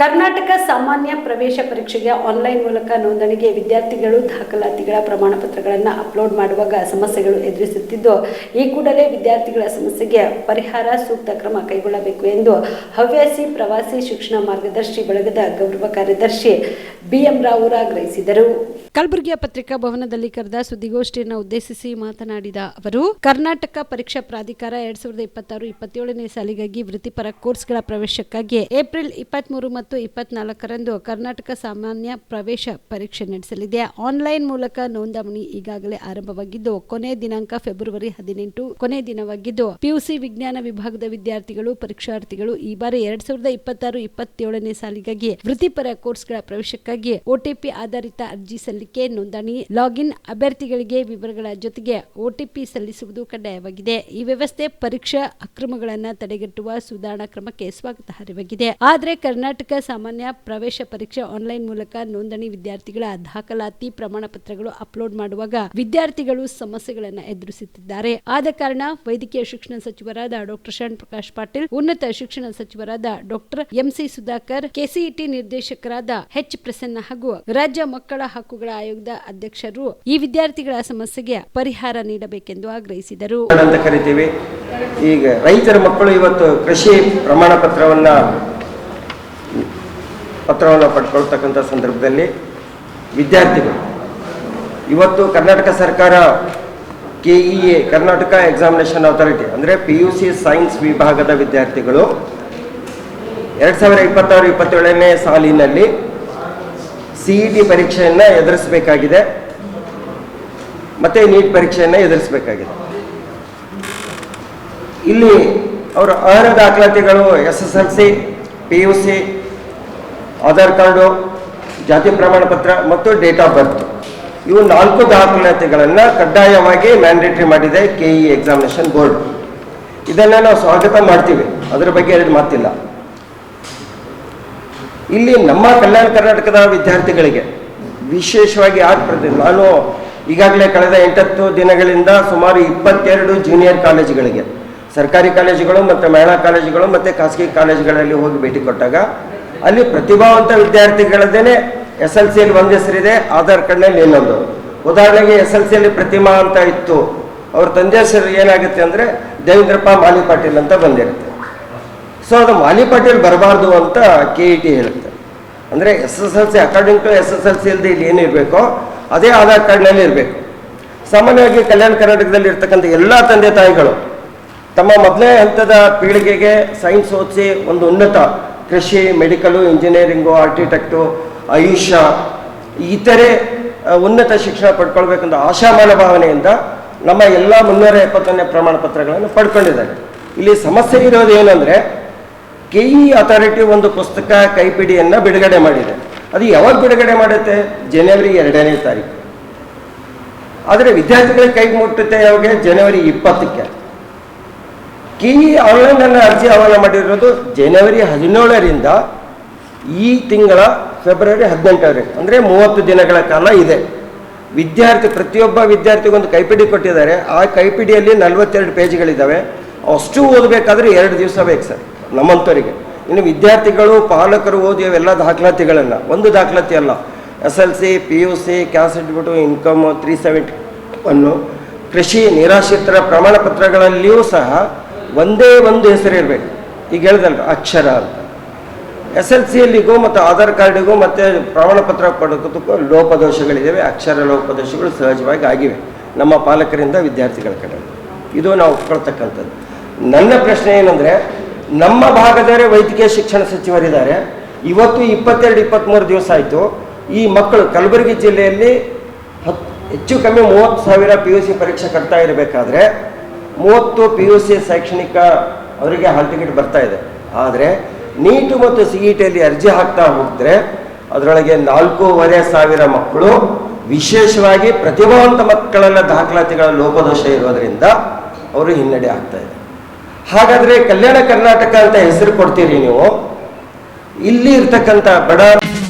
ಕರ್ನಾಟಕ ಸಾಮಾನ್ಯ ಪ್ರವೇಶ ಪರೀಕ್ಷೆಗೆ ಆನ್ಲೈನ್ ಮೂಲಕ ನೋಂದಣಿಗೆ ವಿದ್ಯಾರ್ಥಿಗಳು ದಾಖಲಾತಿಗಳ ಪ್ರಮಾಣ ಪತ್ರಗಳನ್ನು ಅಪ್ಲೋಡ್ ಮಾಡುವಾಗ ಸಮಸ್ಯೆಗಳು ಎದುರಿಸುತ್ತಿದ್ದು, ಈ ಕೂಡಲೇ ವಿದ್ಯಾರ್ಥಿಗಳ ಸಮಸ್ಯೆಗೆ ಪರಿಹಾರ ಸೂಕ್ತ ಕ್ರಮ ಕೈಗೊಳ್ಳಬೇಕು ಎಂದು ಹವ್ಯಾಸಿ ಪ್ರವಾಸಿ ಶಿಕ್ಷಣ ಮಾರ್ಗದರ್ಶಿ ಬಳಗದ ಗೌರವ ಕಾರ್ಯದರ್ಶಿ ಬಿಎಂ ರಾವ್ ಆಗ್ರಹಿಸಿದರು. ಕಲಬುರಗಿಯ ಪತ್ರಿಕಾ ಭವನದಲ್ಲಿ ಕರೆದ ಸುದ್ದಿಗೋಷ್ಠಿಯನ್ನು ಉದ್ದೇಶಿಸಿ ಮಾತನಾಡಿದ ಅವರು, ಕರ್ನಾಟಕ ಪರೀಕ್ಷಾ ಪ್ರಾಧಿಕಾರ ಎರಡ್ ಸಾವಿರದ ಇಪ್ಪತ್ತಾರು, ಇಪ್ಪತ್ತೇಳನೇ ಸಾಲಿಗಾಗಿ ವೃತ್ತಿಪರ ಕೋರ್ಸ್ಗಳ ಪ್ರವೇಶಕ್ಕಾಗಿ ಏಪ್ರಿಲ್ ಇಪ್ಪತ್ಮೂರು ಮತ್ತು ಇಪ್ಪತ್ನಾಲ್ಕರಂದು ಕರ್ನಾಟಕ ಸಾಮಾನ್ಯ ಪ್ರವೇಶ ಪರೀಕ್ಷೆ ನಡೆಸಲಿದೆ. ಆನ್ಲೈನ್ ಮೂಲಕ ನೋಂದಣಿ ಈಗಾಗಲೇ ಆರಂಭವಾಗಿದ್ದು, ಕೊನೆ ದಿನಾಂಕ ಫೆಬ್ರವರಿ ಹದಿನೆಂಟು, ಕೊನೆ ದಿನವಾಗಿದ್ದು ಪಿಯುಸಿ ವಿಜ್ಞಾನ ವಿಭಾಗದ ವಿದ್ಯಾರ್ಥಿಗಳು, ಪರೀಕ್ಷಾರ್ಥಿಗಳು ಈ ಬಾರಿ ಎರಡ್ ಸಾವಿರದ ಇಪ್ಪತ್ತಾರು ಇಪ್ಪತ್ತೇಳನೇ ಸಾಲಿಗಾಗಿ ವೃತ್ತಿಪರ ಕೋರ್ಸ್ಗಳ ಪ್ರವೇಶಕ್ಕಾಗಿ ಒಟಿಪಿ ಆಧಾರಿತ ಅರ್ಜಿ ಸಲ್ಲಿಕೆ, ನೋಂದಣಿ, ಲಾಗಿನ್ ಅಭ್ಯರ್ಥಿಗಳಿಗೆ ವಿವರಗಳ ಜೊತೆಗೆ ಒಟಿಪಿ ಸಲ್ಲಿಸುವುದು ಕಡ್ಡಾಯವಾಗಿದೆ. ಈ ವ್ಯವಸ್ಥೆ ಪರೀಕ್ಷಾ ಅಕ್ರಮಗಳನ್ನು ತಡೆಗಟ್ಟುವ ಸುಧಾರಣಾ ಕ್ರಮಕ್ಕೆ ಸ್ವಾಗತಾರ್ಹವಾಗಿದೆ ಆದರೆ ಕರ್ನಾಟಕ ಸಾಮಾನ್ಯ ಪ್ರವೇಶ ಪರೀಕ್ಷೆ ಆನ್ಲೈನ್ ಮೂಲಕ ನೋಂದಣಿ ವಿದ್ಯಾರ್ಥಿಗಳ ದಾಖಲಾತಿ ಪ್ರಮಾಣ ಪತ್ರಗಳು ಅಪ್ಲೋಡ್ ಮಾಡುವಾಗ ವಿದ್ಯಾರ್ಥಿಗಳು ಸಮಸ್ಯೆಗಳನ್ನು ಎದುರಿಸುತ್ತಿದ್ದಾರೆ. ಆದ ಕಾರಣ ವೈದ್ಯಕೀಯ ಶಿಕ್ಷಣ ಸಚಿವರಾದ ಡಾಕ್ಟರ್ ಶರಣ್ ಪ್ರಕಾಶ್ ಪಾಟೀಲ್, ಉನ್ನತ ಶಿಕ್ಷಣ ಸಚಿವರಾದ ಡಾಕ್ಟರ್ ಎಂಸಿ ಸುಧಾಕರ್, ಕೆಸಿಇಟಿ ನಿರ್ದೇಶಕರಾದ ಎಚ್ ಪ್ರಸನ್ನ ಹಾಗೂ ರಾಜ್ಯ ಮಕ್ಕಳ ಹಕ್ಕುಗಳ ಆಯೋಗದ ಅಧ್ಯಕ್ಷರು ಈ ವಿದ್ಯಾರ್ಥಿಗಳ ಸಮಸ್ಯೆಗೆ ಪರಿಹಾರ ನೀಡಬೇಕೆಂದು ಆಗ್ರಹಿಸಿದರು. ಈಗ ರೈತರ ಮಕ್ಕಳು ಇವತ್ತು ಕೃಷಿ ಪ್ರಮಾಣ ಪತ್ರವನ್ನ ಪತ್ರವನ್ನು ಪಡ್ಕೊಳ್ತಕ್ಕಂಥ ಸಂದರ್ಭದಲ್ಲಿ ವಿದ್ಯಾರ್ಥಿಗಳು, ಇವತ್ತು ಕರ್ನಾಟಕ ಸರ್ಕಾರ K E A Karnataka examination authority ಅಂದರೆ ಪಿ ಯು ಸಿ ಸೈನ್ಸ್ ವಿಭಾಗದ ವಿದ್ಯಾರ್ಥಿಗಳು, ಎರಡು ಸಾವಿರ ಇಪ್ಪತ್ತಾರು, ಇಪ್ಪತ್ತೇಳನೇ ಸಾಲಿನಲ್ಲಿ ಸಿ ಇ ಟಿ ಪರೀಕ್ಷೆಯನ್ನು ಎದುರಿಸಬೇಕಾಗಿದೆ. ಮತ್ತು ನೀಟ್ ಪರೀಕ್ಷೆಯನ್ನು ಎದುರಿಸಬೇಕಾಗಿದೆ. ಇಲ್ಲಿ ಅವರ ಅರ್ಹ ದಾಖಲಾತಿಗಳು S S L C P U C Aadhaar card, ಜಾತಿ ಪ್ರಮಾಣ ಪತ್ರ ಮತ್ತು ಡೇಟ್ ಆಫ್ ಬರ್ತ್. ಇವು ನಾಲ್ಕು ದಾಖಲಾತಿಗಳನ್ನು ಕಡ್ಡಾಯವಾಗಿ ಮ್ಯಾಂಡೇಟರಿ ಮಾಡಿದೆ ಕೆ ಇ ಎಕ್ಸಾಮಿನೇಷನ್ ಬೋರ್ಡ್ ಇದನ್ನು ನಾವು ಸ್ವಾಗತ ಮಾಡ್ತೀವಿ. ಅದರ ಬಗ್ಗೆ ಎರಡು ಮಾತಿಲ್ಲ. ಇಲ್ಲಿ ನಮ್ಮ ಕಲ್ಯಾಣ ಕರ್ನಾಟಕದ ವಿದ್ಯಾರ್ಥಿಗಳಿಗೆ ವಿಶೇಷವಾಗಿ ಆಗ್ತದೆ ನಾನು ಈಗಾಗಲೇ ಕಳೆದ ಎಂಟತ್ತು ದಿನಗಳಿಂದ ಸುಮಾರು ಇಪ್ಪತ್ತೆರಡು ಜೂನಿಯರ್ ಕಾಲೇಜುಗಳಿಗೆ ಸರ್ಕಾರಿ ಕಾಲೇಜುಗಳು ಮತ್ತು ಮಹಿಳಾ ಕಾಲೇಜುಗಳು ಮತ್ತು ಖಾಸಗಿ ಕಾಲೇಜುಗಳಲ್ಲಿ ಹೋಗಿ ಭೇಟಿ ಕೊಟ್ಟಾಗ ಅಲ್ಲಿ ಪ್ರತಿಭಾವಂತ ವಿದ್ಯಾರ್ಥಿಗಳದ್ದೇನೆ ಎಸ್ ಎಲ್ ಸಿಯಲ್ಲಿ ಒಂದು ಹೆಸರಿದೆ ಆಧಾರ್ ಕಾರ್ಡ್ನಲ್ಲಿ ಇನ್ನೊಂದು. ಉದಾಹರಣೆಗೆ ಎಸ್ ಎಲ್ ಸಿಯಲ್ಲಿ ಪ್ರತಿಮಾ ಅಂತ ಇತ್ತು. ಅವ್ರ ತಂದೆ ಹೆಸರು ಏನಾಗುತ್ತೆ ಅಂದರೆ ದೇವೇಂದ್ರಪ್ಪ ಮಾಲಿ ಪಾಟೀಲ್ ಅಂತ ಬಂದಿರುತ್ತೆ. ಸೊ ಅದು ಮಾಲಿ ಪಾಟೀಲ್ ಬರಬಾರ್ದು ಅಂತ ಕೆ ಇ ಟಿ ಹೇಳುತ್ತೆ. ಅಂದರೆ S S L C according to S S L C ಇಲ್ಲದೆ ಇಲ್ಲಿ ಏನಿರಬೇಕೋ ಅದೇ ಆಧಾರ್ ಕಾರ್ಡ್ನಲ್ಲಿ ಇರಬೇಕು. ಸಾಮಾನ್ಯವಾಗಿ ಕಲ್ಯಾಣ ಕರ್ನಾಟಕದಲ್ಲಿ ಇರ್ತಕ್ಕಂಥ ಎಲ್ಲ ತಂದೆ ತಾಯಿಗಳು ತಮ್ಮ ಮೊದಲನೇ ಹಂತದ ಪೀಳಿಗೆಗೆ ಸೈನ್ಸ್ ಓದಿಸಿ ಒಂದು ಉನ್ನತ ಕೃಷಿ, ಮೆಡಿಕಲು, ಇಂಜಿನಿಯರಿಂಗು, ಆರ್ಕಿಟೆಕ್ಟು ಆಯುಷ ಇತರೆ ಉನ್ನತ ಶಿಕ್ಷಣ ಪಡ್ಕೊಳ್ಬೇಕಂತ ಆಶಾಮಾನ ಭಾವನೆಯಿಂದ ನಮ್ಮ ಎಲ್ಲ ಮುನ್ನೂರ ಎಪ್ಪತ್ತೊಂದನೇ ಪ್ರಮಾಣ ಪತ್ರಗಳನ್ನು ಪಡ್ಕೊಂಡಿದ್ದಾರೆ. ಇಲ್ಲಿ ಸಮಸ್ಯೆ ಇರೋದು ಏನಂದರೆ, ಕೆ ಇ ಅಥಾರಿಟಿ ಒಂದು ಪುಸ್ತಕ, ಕೈಪಿಡಿಯನ್ನು ಬಿಡುಗಡೆ ಮಾಡಿದೆ. ಅದು ಯಾವಾಗ ಬಿಡುಗಡೆ ಮಾಡುತ್ತೆ? ಜನವರಿ ಎರಡನೇ ತಾರೀಕು. ಆದರೆ ವಿದ್ಯಾರ್ಥಿಗಳಿಗೆ ಕೈಗೆ ಮುಟ್ಟುತ್ತೆ ಯಾವಾಗ? ಜನವರಿ ಇಪ್ಪತ್ತಕ್ಕೆ. ಕೆ ಆನ್ಲೈನಲ್ಲಿ ಅರ್ಜಿ ಆಹ್ವಾನ ಮಾಡಿರೋದು ಜನವರಿ ಹದಿನೇಳರಿಂದ ಈ ತಿಂಗಳ ಫೆಬ್ರವರಿ ಹದಿನೆಂಟರವರೆಗೆ. ಅಂದರೆ ಮೂವತ್ತು ದಿನಗಳ ಕಾಲ ಇದೆ. ವಿದ್ಯಾರ್ಥಿ, ಪ್ರತಿಯೊಬ್ಬ ವಿದ್ಯಾರ್ಥಿಗೊಂದು ಕೈಪಿಡಿ ಕೊಟ್ಟಿದ್ದಾರೆ. ಆ ಕೈಪಿಡಿಯಲ್ಲಿ ನಲವತ್ತೆರಡು ಪೇಜ್ಗಳಿದ್ದಾವೆ. ಅಷ್ಟು ಓದಬೇಕಾದ್ರೆ ಎರಡು ದಿವಸ ಬೇಕು ಸರ್ ನಮ್ಮಂಥವರಿಗೆ ಇನ್ನು ವಿದ್ಯಾರ್ಥಿಗಳು, ಪಾಲಕರು ಓದಿ ಅವೆಲ್ಲ ದಾಖಲಾತಿಗಳನ್ನು, ಒಂದು ದಾಖಲಾತಿ ಅಲ್ಲ. S L C, P U C caste ಇಟ್ಬಿಟ್ಟು ಇನ್ಕಮ್ ತ್ರೀ ಸೆವೆಂಟಿ ಒನ್ನು ಕೃಷಿ ನಿರಾಶ್ರಿತರ ಪ್ರಮಾಣ ಪತ್ರಗಳಲ್ಲಿಯೂ ಸಹ ಒಂದೇ ಒಂದು ಹೆಸರು ಇರಬೇಕು. ಈಗ ಹೇಳ್ದಲ್ಲ ಅಕ್ಷರ ಅಂತ. ಎಸ್ ಎಲ್ ಸಿಯಲ್ಲಿಗೂ ಮತ್ತು ಆಧಾರ್ ಕಾರ್ಡಿಗೂ ಮತ್ತು ಪ್ರಮಾಣ ಪತ್ರ ಪಡೆಯೋದಕ್ಕೂ ಲೋಪದೋಷಗಳಿದ್ದಾವೆ. ಅಕ್ಷರ ಲೋಪದೋಷಗಳು ಸಹಜವಾಗಿ ಆಗಿವೆ. ನಮ್ಮ ಪಾಲಕರಿಂದ ವಿದ್ಯಾರ್ಥಿಗಳ ಕಡೆ. ಇದು ನಾವು ಕೊಡ್ತಕ್ಕಂಥದ್ದು ನನ್ನ ಪ್ರಶ್ನೆ ಏನಂದರೆ, ನಮ್ಮ ಭಾಗದವರೇ ವೈದ್ಯಕೀಯ ಶಿಕ್ಷಣ ಸಚಿವರಿದ್ದಾರೆ. ಇವತ್ತು ಇಪ್ಪತ್ತೆರಡು ಇಪ್ಪತ್ತ್ಮೂರು ದಿವಸ ಆಯಿತು. ಈ ಮಕ್ಕಳು ಕಲಬುರಗಿ ಜಿಲ್ಲೆಯಲ್ಲಿ ಹತ್ತು ಹೆಚ್ಚು ಕಮ್ಮಿ ಮೂವತ್ತು ಸಾವಿರ ಪಿ ಯು ಸಿ ಪರೀಕ್ಷೆ ಕಟ್ತಾ ಇರಬೇಕಾದ್ರೆ ಮೂವತ್ತು ಪಿ ಯು ಸಿ ಶೈಕ್ಷಣಿಕ ಅವರಿಗೆ ಹಾಲ್ ಟಿಕೆಟ್ ಬರ್ತಾ ಇದೆ. ಆದರೆ ನೀಟು ಮತ್ತು ಸಿ ಇ ಟಿಯಲ್ಲಿ ಅರ್ಜಿ ಹಾಕ್ತಾ ಹೋಗಿದ್ರೆ ಅದರೊಳಗೆ ನಾಲ್ಕೂವರೆ ಸಾವಿರ ಮಕ್ಕಳು ವಿಶೇಷವಾಗಿ ಪ್ರತಿಭಾವಂತ ಮಕ್ಕಳೆಲ್ಲ ದಾಖಲಾತಿಗಳ ಲೋಪದೋಷ ಇರೋದ್ರಿಂದ ಅವರು ಹಿನ್ನಡೆ ಆಗ್ತಾ ಇದೆ. ಹಾಗಾದರೆ ಕಲ್ಯಾಣ ಕರ್ನಾಟಕ ಅಂತ ಹೆಸರು ಕೊಡ್ತೀರಿ ನೀವು? ಇಲ್ಲಿ ಇರ್ತಕ್ಕಂಥ ಬಡ